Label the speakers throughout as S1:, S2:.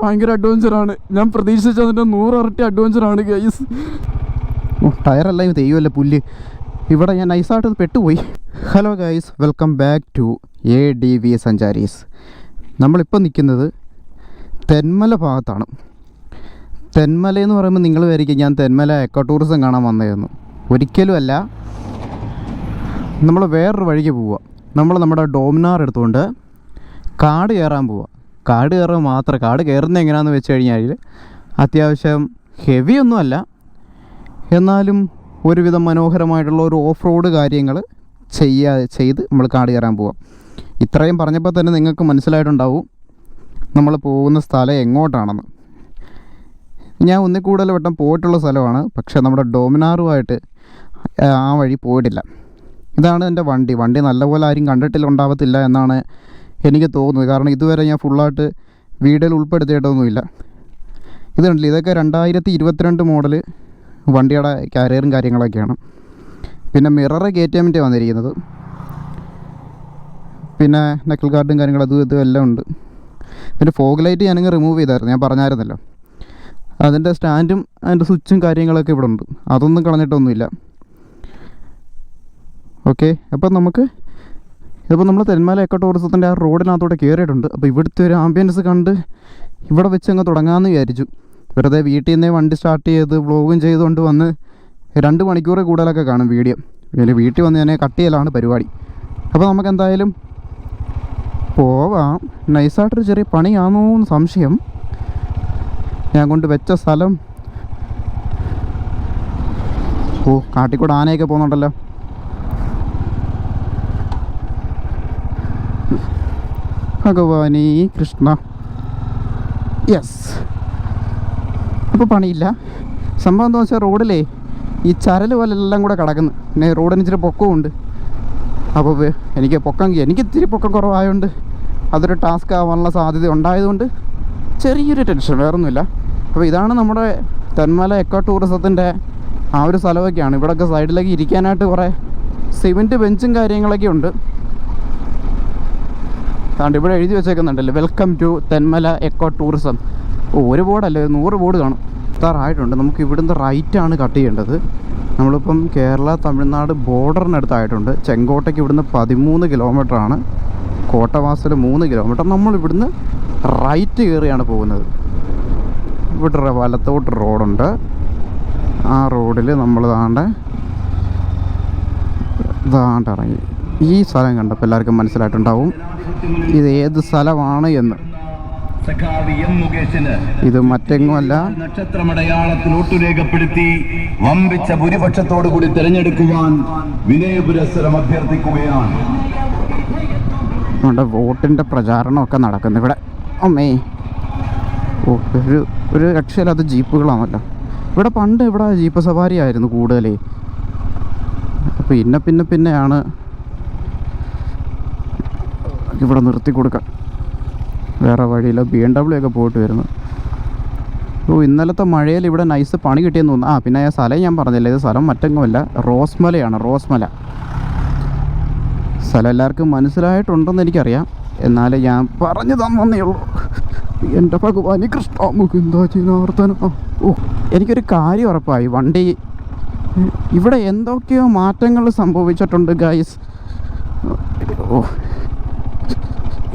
S1: ഭയങ്കര അഡ്വഞ്ചറാണ് ഞാൻ പ്രതീക്ഷിച്ചതിന്റെ നൂറരട്ടി അഡ്വഞ്ചറാണ് ഗൈസ് ടയറല്ല ഇത് തെയ്യമല്ല പുല്ല്? ഇവിടെ ഞാൻ നൈസായിട്ട് പെട്ടുപോയി. Hello guys welcome back to A D V സഞ്ചാരീസ് നമ്മളിപ്പോൾ നിൽക്കുന്നത് തെന്മല ഭാഗത്താണ്. തെന്മല എന്ന് പറയുമ്പോൾ നിങ്ങൾ വിചാരിക്കും ഞാൻ തെന്മല എക്കോ ടൂറിസം കാണാൻ വന്നതായിരുന്നു ഒരിക്കലുമല്ല നമ്മൾ വേറൊരു വഴിക്ക് പോവുക നമ്മൾ നമ്മുടെ ഡോമിനാർ എടുത്തുകൊണ്ട് കാട് കയറാൻ പോവുക കാട് കയറുക മാത്രം കാട് കയറുന്നത് എങ്ങനെയാണെന്ന് വെച്ച് കഴിഞ്ഞാൽ അത്യാവശ്യം ഹെവി ഒന്നുമല്ല. എന്നാലും ഒരുവിധം മനോഹരമായിട്ടുള്ള ഒരു ഓഫ് റോഡ് കാര്യങ്ങൾ ചെയ്യാ ചെയ്ത് നമ്മൾ കാട് കയറാൻ പോവാം. ഇത്രയും പറഞ്ഞപ്പോൾ തന്നെ നിങ്ങൾക്ക് മനസ്സിലായിട്ടുണ്ടാവും നമ്മൾ പോകുന്ന സ്ഥലം എങ്ങോട്ടാണെന്ന്. ഞാൻ ഒന്നിൽ കൂടുതൽ വട്ടം പോയിട്ടുള്ള സ്ഥലമാണ് പക്ഷേ നമ്മുടെ ഡോമിനാറുമായിട്ട് ആ വഴി പോയിട്ടില്ല. ഇതാണ് എന്റെ വണ്ടി. വണ്ടി നല്ലപോലെ ആരും കണ്ടിട്ടില്ല ഉണ്ടാവത്തില്ല എന്നാണ് എനിക്ക് തോന്നുന്നത്. കാരണം ഇതുവരെ ഞാൻ ഫുള്ളായിട്ട് വീഡിയോയിൽ ഉൾപ്പെടുത്തിയിട്ടൊന്നുമില്ല. ഇത് ഇതൊക്കെ രണ്ടായിരത്തി ഇരുപത്തിരണ്ട് മോഡൽ വണ്ടിയുടെ കാരിയറും കാര്യങ്ങളൊക്കെയാണ്. പിന്നെ മിറർ കെ ടി എമ്മിന്റെ വന്നിരിക്കുന്നത്. പിന്നെ നക്കിൾ ഗാർഡും കാര്യങ്ങളും അതും ഇതും എല്ലാം ഉണ്ട്. പിന്നെ ഫോഗ് ലൈറ്റ് ഞാനങ്ങ് റിമൂവ് ചെയ്തായിരുന്നു. ഞാൻ പറഞ്ഞായിരുന്നല്ലോ. അതിന്റെ സ്റ്റാൻഡും അതിന്റെ സ്വിച്ചും കാര്യങ്ങളൊക്കെ ഇവിടെ ഉണ്ട്. അതൊന്നും കളഞ്ഞിട്ടൊന്നുമില്ല. ഓക്കെ അപ്പം നമുക്ക് ഇതിപ്പോൾ നമ്മൾ തെന്മല എക്കോ ടൂറിസത്തിന്റെ ആ റോഡിനകത്തോടെ കയറിയിട്ടുണ്ട് അപ്പോൾ ഇവിടുത്തെ ഒരു ആംബിയൻസ് കണ്ട് ഇവിടെ വെച്ച് അങ്ങ് തുടങ്ങാമെന്ന് വിചാരിച്ചു. വെറുതെ വീട്ടിൽ നിന്നേ വണ്ടി സ്റ്റാർട്ട് ചെയ്ത് വ്ലോഗും ചെയ്തുകൊണ്ട് വന്ന് രണ്ട് മണിക്കൂർ കൂടുതലൊക്കെ കാണും വീഡിയോ പിന്നെ വീട്ടിൽ വന്ന് തന്നെ കട്ട് ചെയ്യലാണ് പരിപാടി. അപ്പോൾ നമുക്ക് എന്തായാലും പോവാം. നൈസായിട്ടൊരു ചെറിയ പണിയാണോ എന്ന് സംശയം. ഞാൻ കൊണ്ട് വെച്ച സ്ഥലം. ഓ കാട്ടിക്കൂടെ ആനയൊക്കെ പോകുന്നുണ്ടല്ലോ. ഭഗവാനേ കൃഷ്ണ. യെസ് അപ്പോൾ പണിയില്ല. സംഭവം എന്താ വെച്ചാൽ റോഡിലേ ഈ ചരൽ പോലെ എല്ലാം കൂടെ കിടക്കുന്നു. പിന്നെ റോഡിന് ഇച്ചിരി പൊക്കവും ഉണ്ട് അപ്പോൾ എനിക്ക് പൊക്കം എനിക്ക് ഇത്തിരി പൊക്കം കുറവായതുകൊണ്ട് അതൊരു ടാസ്ക് ആവാനുള്ള സാധ്യത ഉണ്ടായതുകൊണ്ട് ചെറിയൊരു ടെൻഷൻ വേറൊന്നുമില്ല. അപ്പോൾ ഇതാണ് നമ്മുടെ തെന്മല എക്കോ ടൂറിസത്തിന്റെ ആ ഒരു സ്ഥലമൊക്കെയാണ്. ഇവിടെയൊക്കെ സൈഡിലേക്ക് ഇരിക്കാനായിട്ട് കുറേ സിമെന്റ് ബെഞ്ചും കാര്യങ്ങളൊക്കെ ഉണ്ട്. അതുകൊണ്ട് ഇവിടെ എഴുതി വെച്ചേക്കുന്നുണ്ടല്ലോ? Welcome to Thenmala eco tourism ഓ ഒരു ബോർഡല്ലേ? ഒരു നൂറ് ബോർഡ് കാണും. എത്താറായിട്ടുണ്ട് നമുക്ക് ഇവിടുന്ന് റൈറ്റാണ് കട്ട് ചെയ്യേണ്ടത്. നമ്മളിപ്പം കേരള തമിഴ്നാട് ബോർഡറിനടുത്തായിട്ടുണ്ട്. ചെങ്കോട്ടയ്ക്ക് ഇവിടുന്ന് പതിമൂന്ന് കിലോമീറ്ററാണ് കോട്ടവാസൽ മൂന്ന് കിലോമീറ്റർ നമ്മൾ ഇവിടുന്ന് റൈറ്റ് കയറിയാണ് പോകുന്നത്. ഇവിടെ വലത്തോട്ട് റോഡുണ്ട്. ആ റോഡിൽ നമ്മൾ താണ്ട താണ്ട് ഇറങ്ങി. ഈ സ്ഥലം കണ്ടപ്പോൾ എല്ലാവർക്കും മനസ്സിലായിട്ടുണ്ടാവും ഇത് ഏത് സ്ഥലമാണ് എന്ന്. ഇത് മറ്റെങ്ങുമല്ല.
S2: നക്ഷത്രമടയാളത്തിൽ ഒട്ടുരേഖപ്പെടുത്തി വമ്പിച്ച ഭൂരിപക്ഷത്തോടു കൂടി തിരഞ്ഞെടുക്കുവാൻ വിനയപുരസ്സരം അഭ്യർത്ഥിക്കുകയാണ്.
S1: നമ്മുടെ വോട്ടിന്റെ പ്രചാരണമൊക്കെ നടക്കുന്നു ഇവിടെ. അമ്മേ ഓ ഒരു ഒരു രക്ഷയില്ലാത്ത ജീപ്പുകളാണല്ലോ. ഇവിടെ പണ്ട് ഇവിടെ ജീപ്പ് സവാരി ആയിരുന്നു കൂടുതലേ പിന്നെ പിന്നെ പിന്നെയാണ് ഇവിടെ നിർത്തി കൊടുക്കാം. വേറെ വഴിയില്ല. ബി എം ഡബ്ല്യു ഒക്കെ പോയിട്ട് വരുന്നു. ഓ ഇന്നലത്തെ മഴയിൽ ഇവിടെ നൈസ് പണി കിട്ടിയെന്ന് തോന്നുന്നു. ആ പിന്നെ ആ സ്ഥലം ഞാൻ പറഞ്ഞില്ല ഇത് സ്ഥലം മറ്റൊന്നുമല്ല റോസ്മലയാണ് റോസ്മല. സ്ഥലം എല്ലാവർക്കും മനസ്സിലായിട്ടുണ്ടെന്ന് എനിക്കറിയാം. എന്നാൽ ഞാൻ പറഞ്ഞു തന്നേ ഉള്ളൂ. എന്റെ ഭഗവാനി കൃഷ്ണ ഓ എനിക്കൊരു കാര്യം ഉറപ്പായി. വണ്ടി ഇവിടെ എന്തൊക്കെയോ മാറ്റങ്ങൾ സംഭവിച്ചിട്ടുണ്ട് ഗൈസ് ഓ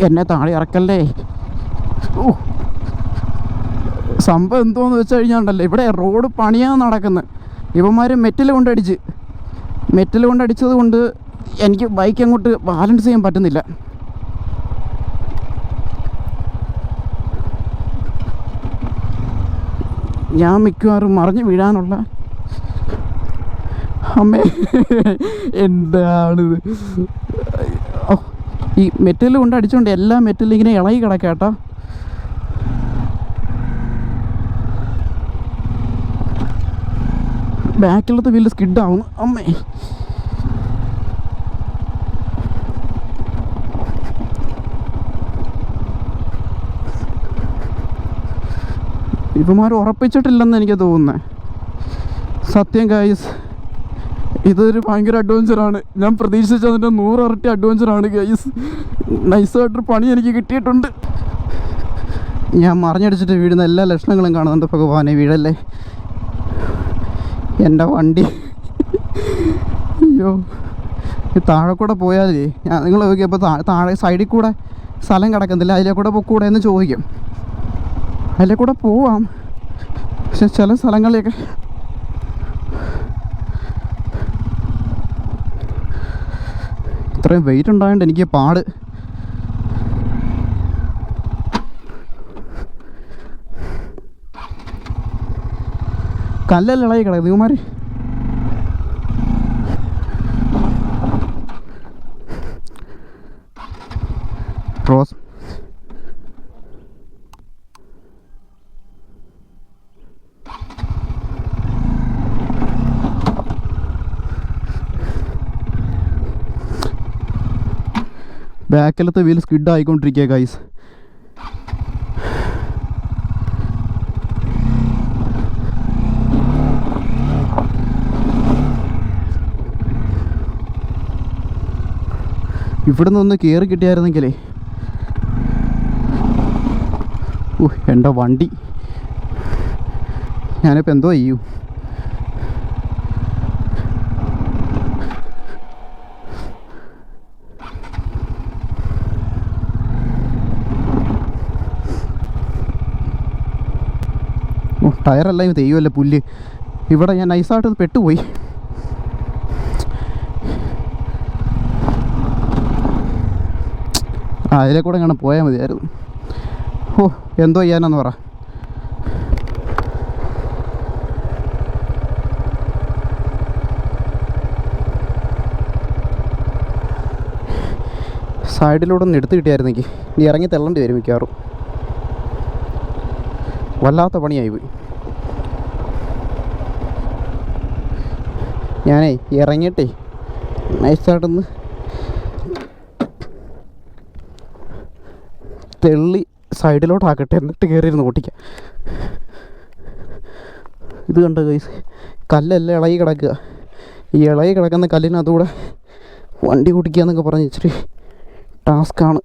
S1: എന്നെ താഴെ ഇറക്കല്ലേ? സംഭവം എന്തോന്ന് വെച്ച് കഴിഞ്ഞാണ്ടല്ലോ ഇവിടെ റോഡ് പണിയാണ് നടക്കുന്നത് ഇവന്മാർ മെറ്റൽ കൊണ്ടടിച്ച്. മെറ്റൽ കൊണ്ടടിച്ചത് കൊണ്ട് എനിക്ക് ബൈക്ക് അങ്ങോട്ട് ബാലൻസ് ചെയ്യാൻ പറ്റുന്നില്ല. ഞാൻ മിക്കവാറും മറിഞ്ഞ് വീഴാനുള്ള അമ്മേ എന്താണിത്? ഈ മെറ്റൽ കൊണ്ട് അടിച്ചുകൊണ്ട് എല്ലാ മെറ്റലും ഇങ്ങനെ ഇളകി കിടക്കാട്ടോ ബാക്കിലത്തെ വീൽ സ്കിഡാവുന്നു. അമ്മേ. ഇവന്മാർ ഉറപ്പിച്ചിട്ടില്ലെന്ന് എനിക്ക് തോന്നുന്നത് സത്യം ഗൈസ് ഇതൊരു ഭയങ്കര അഡ്വഞ്ചറാണ് ഞാൻ പ്രതീക്ഷിച്ചതിന്റെ നൂറിരട്ടി അഡ്വഞ്ചറാണ് ഗൈസ് നൈസായിട്ടൊരു പണി എനിക്ക് കിട്ടിയിട്ടുണ്ട്. ഞാൻ മറിഞ്ഞടിച്ചിട്ട് വീഴുന്ന എല്ലാ ലക്ഷണങ്ങളും കാണുന്നുണ്ട് ഭഗവാനെ വീഴല്ലേ? എന്റെ വണ്ടി. അയ്യോ. താഴെ കൂടെ പോയാലേ ഞാൻ നിങ്ങൾ നോക്കിയപ്പോൾ താഴെ സൈഡിൽ കൂടെ സ്ഥലം കിടക്കുന്നില്ല അതിലെ കൂടെ പൊക്കൂടെ എന്ന് ചോദിക്കും. അതിലെ കൂടെ പോവാം. പക്ഷെ ചില സ്ഥലങ്ങളിലൊക്കെ ഇത്രയും വെയിറ്റ് ഉണ്ടായതുകൊണ്ട് എനിക്ക് പാട്. കല്ലല്ല ഇളകി കിടക്കുന്നത് ഇവന്മാർ റോസ് ബാക്കിലത്തെ വീൽ സ്കിഡ് ആയിക്കൊണ്ടിരിക്കുക ഗൈസ് ഇവിടെ നിന്ന് കയറി കിട്ടിയായിരുന്നെങ്കിലേ. ഓ എന്റെ വണ്ടി. ഞാനിപ്പോൾ എന്തോ ചെയ്യൂ. ടയറെല്ലാം ഇത് തെയ്യുമല്ല പുല്ല്. ഇവിടെ ഞാൻ നൈസായിട്ട് പെട്ടുപോയി. ആ അതിലെ കൂടെ ഇങ്ങനെ പോയാൽ മതിയായിരുന്നു. ഓ എന്തോ ചെയ്യാനെന്ന് പറ. സൈഡിലൂടെ ഒന്ന് എടുത്ത് കിട്ടിയായിരുന്നെങ്കിൽ ഇനി ഇറങ്ങി തള്ളേണ്ടി വരും മിക്കവാറും. വല്ലാത്ത പണിയായി പോയി ഞാനേ ഇറങ്ങിയിട്ടേ നൈസായിട്ടൊന്ന് തെള്ളി സൈഡിലോട്ടാക്കട്ടെ എന്നിട്ട് കയറിയിരുന്ന് ഓട്ടിക്കാം ഇത് കണ്ടോ കൈസ് കല്ലെല്ലാം ഇളകി കിടക്കുക. ഈ ഇളകി കിടക്കുന്ന കല്ലിനകത്തൂടെ വണ്ടി കുടിക്കുക എന്നൊക്കെ പറഞ്ഞ് ഇച്ചിരി ടാസ്ക്കാണ്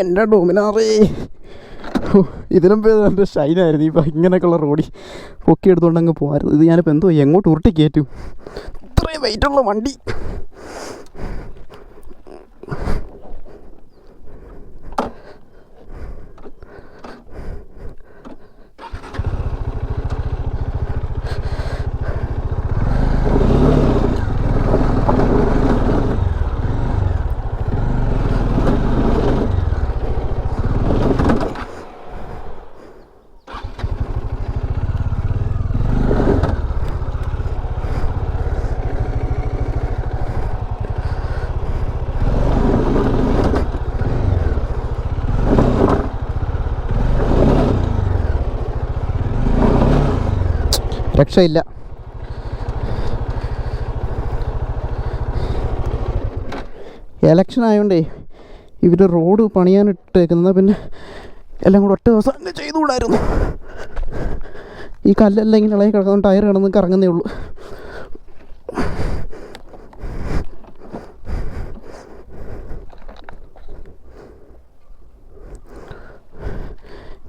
S1: എന്റെ ഡോമിനാറേ. ഇതിനും എന്റെ ഷൈനായിരുന്നു ഇപ്പം ഇങ്ങനെയൊക്കെയുള്ള റോഡി പൊക്കി എടുത്തുകൊണ്ട് അങ്ങ് പോകാമായിരുന്നു ഇത് ഞാനിപ്പോൾ എന്തോ എങ്ങോട്ട് ഉരുട്ടി കയറ്റും? ഇത്രയും വെയിറ്റുള്ള വണ്ടി. രക്ഷയില്ല. എലക്ഷൻ ആയതുകൊണ്ടേ ഇവർ റോഡ് പണിയാനിട്ടേക്കുന്നത്. പിന്നെ എല്ലാം കൂടെ ഒറ്റ ദിവസം തന്നെ ചെയ്തുകൂടായിരുന്നു. ഈ കല്ലെല്ലാം ഇങ്ങനെ ഇളകി കിടക്കുന്ന ടയർ കിടന്ന് കറങ്ങുന്നേ ഉള്ളൂ.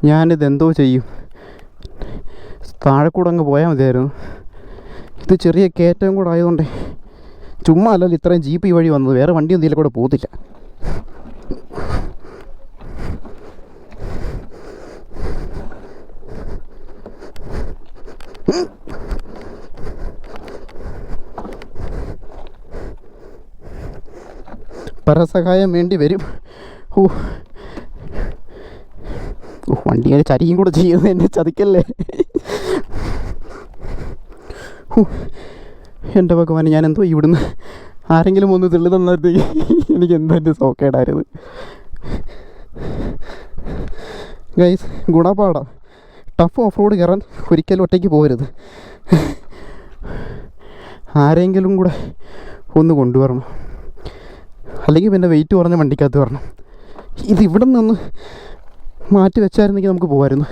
S1: ഞാനിതെന്തോ ചെയ്യും. താഴെ കൂടെ അങ്ങ് പോയാൽ മതിയായിരുന്നു. ഇത് ചെറിയ കയറ്റവും കൂടെ ആയതുകൊണ്ട് ചുമ്മാ അല്ലല്ലോ ഇത്രയും ജീപ്പ് വഴി വന്നത്. വേറെ വണ്ടിയൊന്നും ഇതിലെ കൂടെ പോകത്തില്ല. പരസഹായം വേണ്ടി വരും. ഓ ഓ വണ്ടിയെ ചരിയും കൂടെ ചെയ്യുന്നത് എന്നെ ചതിക്കല്ലേ? എന്റെ ഭഗവാൻ ഞാൻ എന്തോ ഇവിടുന്ന് ആരെങ്കിലും ഒന്ന് തെള്ളി തന്നപ്പോഴത്തേക്ക് എനിക്ക് എന്തോ എന്റെ സോക്കേടായിരുന്നു ഗൈസ് ഗുണപാടാ. ടഫ് ഓഫ് റോഡ് കയറാൻ ഒരിക്കലും ഒറ്റയ്ക്ക് പോകരുത്. ആരെങ്കിലും കൂടെ ഒന്ന് കൊണ്ടുവരണം. അല്ലെങ്കിൽ പിന്നെ വെയിറ്റ് കുറഞ്ഞ വണ്ടിക്കകത്ത് വരണം. ഇത് നിന്ന് മാറ്റി വെച്ചായിരുന്നെങ്കിൽ നമുക്ക് പോകാമായിരുന്നു